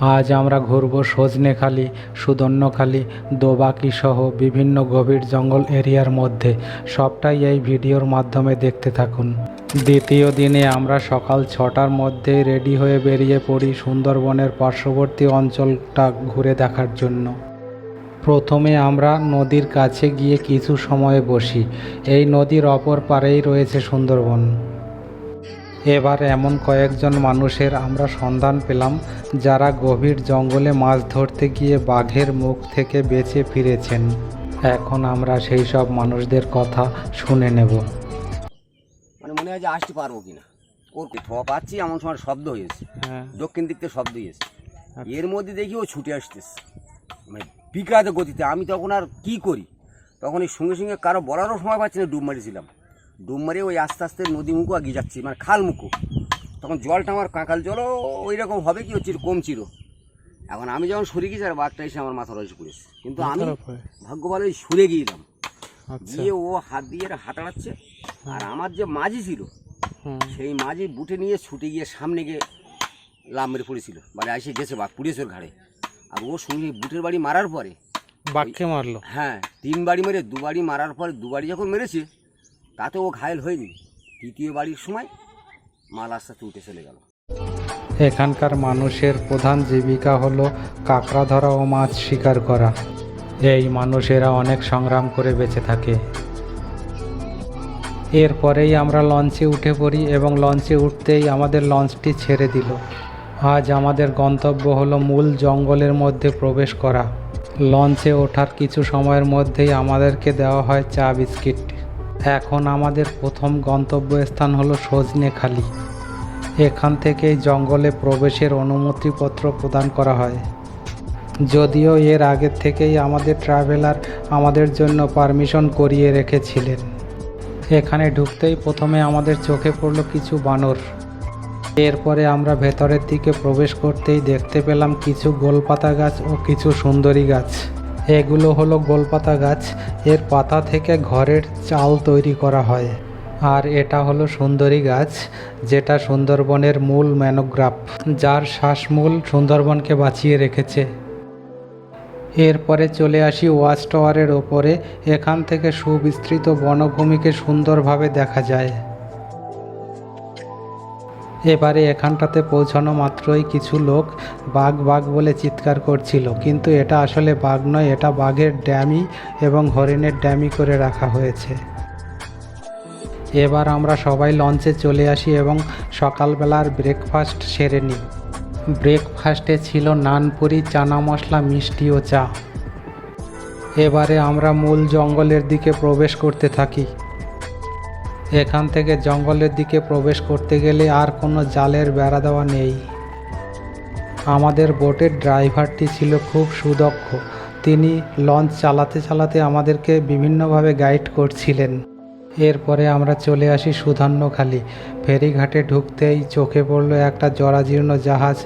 আজ আমরা ঘুরব সজনেখালি সুদর্ণখালি দোবাকি সহ বিভিন্ন গভীর জঙ্গল এরিয়ার মধ্যে। সবটাই এই ভিডিওর মাধ্যমে দেখতে থাকুন। দ্বিতীয় দিনে আমরা সকাল ছটার মধ্যেই রেডি হয়ে বেরিয়ে পড়ি সুন্দরবনের পার্শ্ববর্তী অঞ্চলটা ঘুরে দেখার জন্য। প্রথমে আমরা নদীর কাছে গিয়ে কিছু সময় বসি। এই নদীর অপর পারেই রয়েছে সুন্দরবন। এবার এমন কয়েকজন মানুষের আমরা সন্ধান পেলাম যারা গভীর জঙ্গলে মাছ ধরতে গিয়ে বাঘের মুখ থেকে বেঁচে ফিরেছেন। এখন আমরা সেই সব মানুষদের কথা শুনে নেব। মানে মনে হয় যে আসতে পারব কিনা। ওর ঠোয়া পাচ্ছি এমন সময় শব্দ হয়েছে। হ্যাঁ। দক্ষিণ দিক থেকে শব্দ হয়েছে। এর মধ্যে দেখি ও ছুটে আসতেছে। মানে বিকৃত গতিতে। আমি তখন আর কি করি? তখন এই সঙ্গে সঙ্গে কারও বলারও সময় পাচ্ছি না ডুব মারিছিলাম। ডুব মারে ওই আস্তে আস্তে নদী মুখো এগিয়ে যাচ্ছি মানে খাল মুখো। তখন জলটা আমার কাঁকাল জলও ওই রকম হবে কি হচ্ছে কমছিল এখন আমি যখন সরে গেছি আর বাঘটা এসে আমার মাথা রয়েছে পড়েছে। কিন্তু আমি ভাগ্য ভালো সরে গিয়েলাম আচ্ছা। গিয়ে ও হাত দিয়ে হাঁটাচ্ছে আর আমার যে মাঝি ছিল সেই মাঝি বুটে নিয়ে ছুটে গিয়ে সামনে গিয়ে লাভ মেরে পড়েছিল মানে এসে গেছে বাঘ পুড়েছে ওর ঘাড়ে। আর ও সঙ্গে বুটের বাড়ি মারার পরে বাঘকে মারলো? হ্যাঁ তিন বাড়ি মেরে দু বাড়ি মারার পরে দু বাড়ি যখন মেরেছে তাতে ও ঘায়েল হয়নি। তৃতীয় বাড়ির সময় আস্তে আস্তে উঠে চলে গেল। এখানকার মানুষের প্রধান জীবিকা হলো কাঁকড়া ধরা ও মাছ শিকার করা। এই মানুষেরা অনেক সংগ্রাম করে বেঁচে থাকে। এরপরেই আমরা লঞ্চে উঠে পড়ি এবং লঞ্চে উঠতেই আমাদের লঞ্চটি ছেড়ে দিল। আজ আমাদের গন্তব্য হলো মূল জঙ্গলের মধ্যে প্রবেশ করা। লঞ্চে ওঠার কিছু সময়ের মধ্যেই আমাদেরকে দেওয়া হয় চা বিস্কিট। এখন আমাদের প্রথম গন্তব্যস্থান হলো সজনেখালি এখান থেকেই জঙ্গলে প্রবেশের অনুমতিপত্র প্রদান করা হয়। যদিও এর আগের থেকেই আমাদের ট্রাভেলার আমাদের জন্য পারমিশন করিয়ে রেখেছিলেন। এখানে ঢুকতেই প্রথমে আমাদের চোখে পড়ল কিছু বানর। এরপরে আমরা ভেতরের দিকে প্রবেশ করতেই দেখতে পেলাম কিছু গোলপাতা গাছ ও কিছু সুন্দরী গাছ। এগুলো হলো গোলপাতা গাছ। এর পাতা থেকে ঘরের চাল তৈরি করা হয়। আর এটা হলো সুন্দরী গাছ, যেটা সুন্দরবনের মূল ম্যানোগ্রাফ, যার শ্বাসমূল সুন্দরবনকে বাঁচিয়ে রেখেছে। এরপরে চলে আসি ওয়াচ টাওয়ারের ওপরে। এখান থেকে সুবিস্তৃত বনভূমিকে সুন্দরভাবে দেখা যায়। এবারে এখানটাতে পৌঁছানো মাত্রই কিছু লোক বাঘ বাঘ বলে চিৎকার করছিল। কিন্তু এটা আসলে বাঘ নয়, এটা বাঘের ড্যামি এবং হরিণের ড্যামি করে রাখা হয়েছে। এবার আমরা সবাই লঞ্চে চলে আসি এবং সকালবেলার ব্রেকফাস্ট সেরে নিই। ব্রেকফাস্টে ছিল নানপুরি, চানা মশলা, মিষ্টি ও চা। এবারে আমরা মূল জঙ্গলের দিকে প্রবেশ করতে থাকি। এখান থেকে জঙ্গলের দিকে প্রবেশ করতে গেলে আর কোনো জালের বেড়া দেওয়া নেই। আমাদের বোটের ড্রাইভারটি ছিল খুব সুদক্ষ। তিনি লঞ্চ চালাতে চালাতে আমাদেরকে বিভিন্নভাবে গাইড করছিলেন। এরপরে আমরা চলে আসি সুধান্যখালি। ফেরিঘাটে ঢুকতেই চোখে পড়ল একটা জরাজীর্ণ জাহাজ।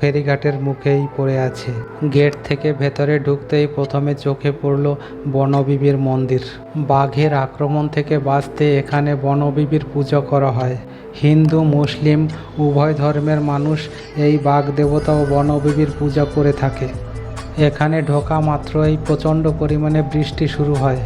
ফেরিঘাটের মুখেই পড়ে আছে। গেট থেকে ভেতরে ঢুকতেই প্রথমে চোখে পড়ল বনবিবির মন্দির। বাঘের আক্রমণ থেকে বাঁচতে এখানে বনবিবির পুজো করা হয়। হিন্দু, মুসলিম, উভয় ধর্মের মানুষ এই বাঘ দেবতা ও বনবিবির পূজা করে থাকে। এখানে ঢোকা মাত্রই প্রচণ্ড পরিমাণে বৃষ্টি শুরু হয়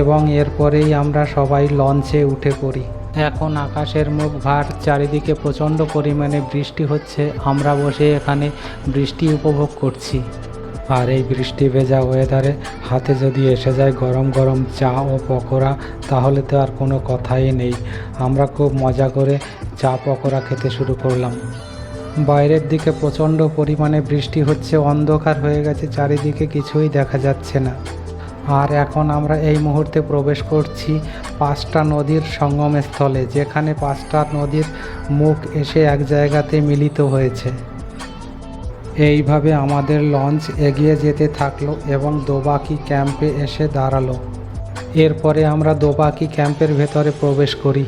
এবং এরপরেই আমরা সবাই লঞ্চে উঠে পড়ি। এখন আকাশের মুখ ভার চারিদিকে প্রচণ্ড পরিমাণে বৃষ্টি হচ্ছে। আমরা বসে এখানে বৃষ্টি উপভোগ করছি। আর এই বৃষ্টি ভেজা ওয়েদারে হাতে যদি এসে যায় গরম গরম চা ও পকোড়া, তাহলে তো আর কোনো কথাই নেই। আমরা খুব মজা করে চা পকোড়া খেতে শুরু করলাম। বাইরের দিকে প্রচণ্ড পরিমাণে বৃষ্টি হচ্ছে, অন্ধকার হয়ে গেছে, চারিদিকে কিছুই দেখা যাচ্ছে না। আর এখন আমরা এই মুহূর্তে প্রবেশ করছি পাঁচটা নদীর সঙ্গমস্থলে, যেখানে পাঁচটা নদীর মুখ এসে এক জায়গাতে মিলিত হয়েছে। এইভাবে আমাদের লঞ্চ এগিয়ে যেতে থাকল এবং দোবাকি ক্যাম্পে এসে দাঁড়াল। এরপরে আমরা দোবাকি ক্যাম্পের ভেতরে প্রবেশ করি।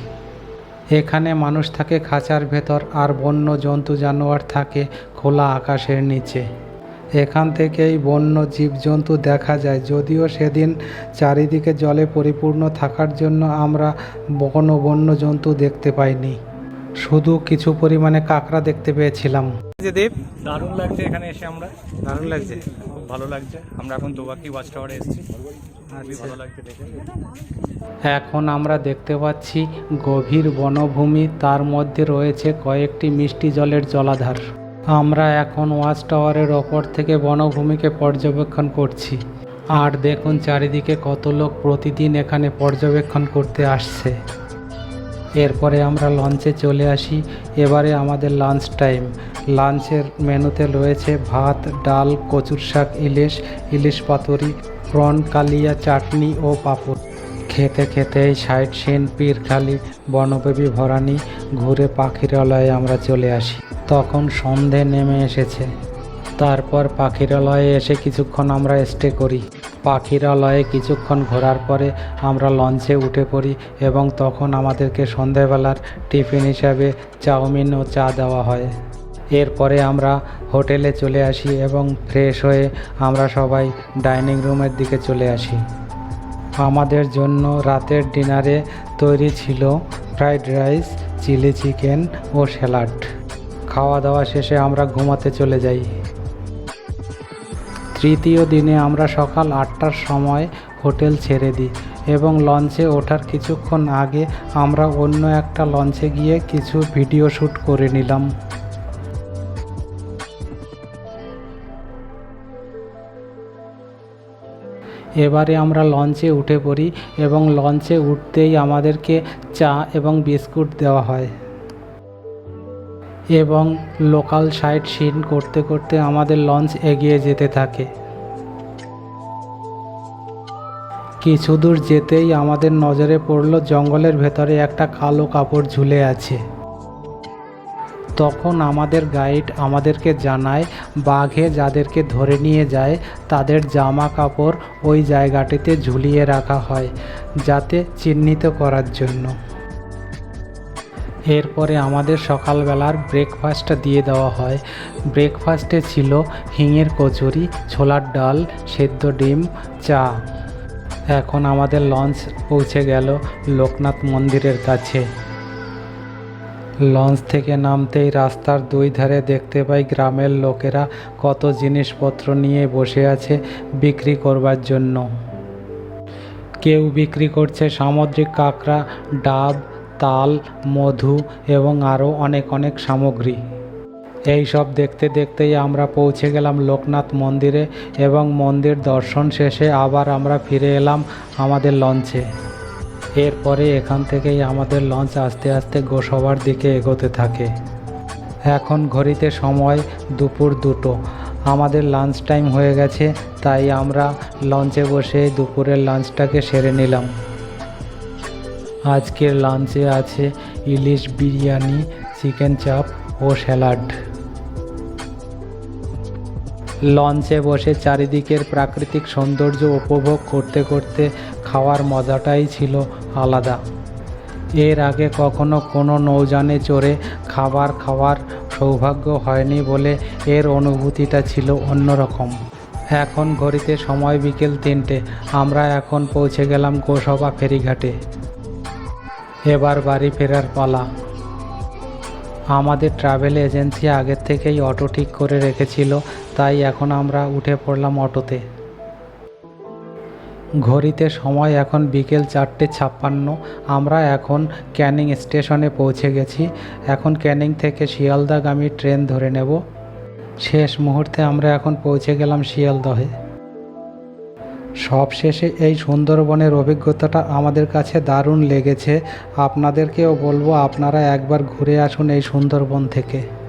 এখানে মানুষ থাকে খাঁচার ভেতর আর বন্য জন্তু জানোয়ার থাকে খোলা আকাশের নিচে। এখান থেকেই বন্য জীবজন্তু দেখা যায়। যদিও সেদিন চারিদিকে জলে পরিপূর্ণ থাকার জন্য আমরা কোনো বন্য জন্তু দেখতে পাইনি। শুধু কিছু পরিমাণে কাঁকড়া দেখতে পেয়েছিলাম। দারুণ লাগছে এখানে এসে আমরা। দারুণ লাগছে। ভালো লাগছে। আমরা এখন দোবাকি ওয়াচ টাওয়ারে এসেছি। খুবই ভালো লাগছে দেখে। এখন আমরা দেখতে পাচ্ছি গভীর বনভূমি। তার মধ্যে রয়েছে কয়েকটি মিষ্টি জলের জলাধার। আমরা এখন ওয়াচ টাওয়ারের ওপর থেকে বনভূমিকে পর্যবেক্ষণ করছি। আর দেখুন চারিদিকে কত লোক প্রতিদিন এখানে পর্যবেক্ষণ করতে আসছে। এরপরে আমরা লঞ্চে চলে আসি। এবারে আমাদের লাঞ্চ টাইম। লাঞ্চের মেনুতে রয়েছে ভাত, ডাল, কচুর শাক, ইলিশ ইলিশ পাতুরি, প্রন, কালিয়া, চাটনি ও পাঁপড়। খেতে খেতেই সাইড সিন পীরখালি বনবেবী, ভরানি, ঘুরে পাখিরালয়ে আমরা চলে আসি। তখন সন্ধে নেমে এসেছে। তারপর পাখিরালয়ে এসে কিছুক্ষণ আমরা স্টে করি। পাখিরালয়ে কিছুক্ষণ ঘোরার পরে আমরা লঞ্চে উঠে পড়ি এবং তখন আমাদেরকে সন্ধেবেলার টিফিন হিসাবে চাউমিন ও চা দেওয়া হয়। এরপরে আমরা হোটেলে চলে আসি এবং ফ্রেশ হয়ে আমরা সবাই ডাইনিং রুমের দিকে চলে আসি। আমাদের জন্য রাতের ডিনারে তৈরি ছিল ফ্রাইড রাইস চিলি চিকেন ও স্যালাড খাওয়া দাওয়া শেষে আমরা ঘুমাতে চলে যাই। তৃতীয় দিনে আমরা সকাল আটটার সময় হোটেল ছেড়ে দিই এবং লঞ্চে ওঠার কিছুক্ষণ আগে আমরা অন্য একটা লঞ্চে গিয়ে কিছু ভিডিও শ্যুট করে নিলাম। এবারে আমরা লঞ্চে উঠে পড়ি এবং লঞ্চে উঠতেই আমাদেরকে চা এবং বিস্কুট দেওয়া হয়। এবং লোকাল সাইট সিন করতে করতে আমাদের লঞ্চ এগিয়ে যেতে থাকে। কিছু দূর যেতেই আমাদের নজরে পড়ল জঙ্গলের ভেতরে একটা কালো কাপড় ঝুলে আছে। তখন আমাদের গাইড আমাদেরকে জানায়, বাঘে যাদেরকে ধরে নিয়ে যায়, তাদের জামা কাপড় ওই জায়গাটিতে ঝুলিয়ে রাখা হয়, যাতে চিহ্নিত করার জন্য। এরপরে আমাদের সকালবেলার ব্রেকফাস্টটা দিয়ে দেওয়া হয়। ব্রেকফাস্টে ছিল হিঙের কচুরি, ছোলার ডাল, সেদ্ধ ডিম, চা। এখন আমাদের লঞ্চ পৌঁছে গেল লোকনাথ মন্দিরের কাছে। লঞ্চ থেকে নামতেই রাস্তার দুই ধারে দেখতে পাই গ্রামের লোকেরা কত জিনিসপত্র নিয়ে বসে আছে বিক্রি করবার জন্য। কেউ বিক্রি করছে সামুদ্রিক কাঁকড়া, ডাব তাল, মধু এবং আরও অনেক অনেক সামগ্রী। এই সব দেখতে দেখতেই আমরা পৌঁছে গেলাম লোকনাথ মন্দিরে এবং মন্দির দর্শন শেষে আবার আমরা ফিরে এলাম আমাদের লঞ্চে। এরপরে এখান থেকেই আমাদের লঞ্চ আস্তে আস্তে গোসবার দিকে এগোতে থাকে। এখন ঘড়িতে সময় দুপুর দুটো। আমাদের লাঞ্চ টাইম হয়ে গেছে, তাই আমরা লঞ্চে বসে দুপুরের লাঞ্চটাকে সেরে নিলাম। আজকের লাঞ্চে আছে ইলিশ বিরিয়ানি চিকেন চাপ ও স্যালাড লঞ্চে বসে চারিদিকের প্রাকৃতিক সৌন্দর্য উপভোগ করতে করতে খাওয়ার মজাটাই ছিল আলাদা। এর আগে কখনো কোনো নৌযানে চড়ে খাবার খাওয়ার সৌভাগ্য হয়নি বলে এর অনুভূতিটা ছিল অন্যরকম। এখন ঘড়িতে সময় বিকেল তিনটে, আমরা এখন পৌঁছে গেলাম গোসবা ফেরিঘাটে। এবার বাড়ি ফেরার পালা। আমাদের ট্রাভেল এজেন্সি আগের থেকেই অটো ঠিক করে রেখেছিল, তাই এখন আমরা উঠে পড়লাম অটোতে। ঘড়িতে সময় এখন বিকেল চারটে ছাপ্পান্ন, আমরা এখন ক্যানিং স্টেশনে পৌঁছে গেছি। এখন ক্যানিং থেকে শিয়ালদাগামী ট্রেন ধরে নেব। শেষ মুহূর্তে আমরা এখন পৌঁছে গেলাম শিয়ালদহে। সব শেষে এই সুন্দরবনের অভিজ্ঞতাটা আমাদের কাছে দারুণ লেগেছে। আপনাদেরকেও বলব, আপনারা একবার ঘুরে আসুন এই সুন্দরবন থেকে।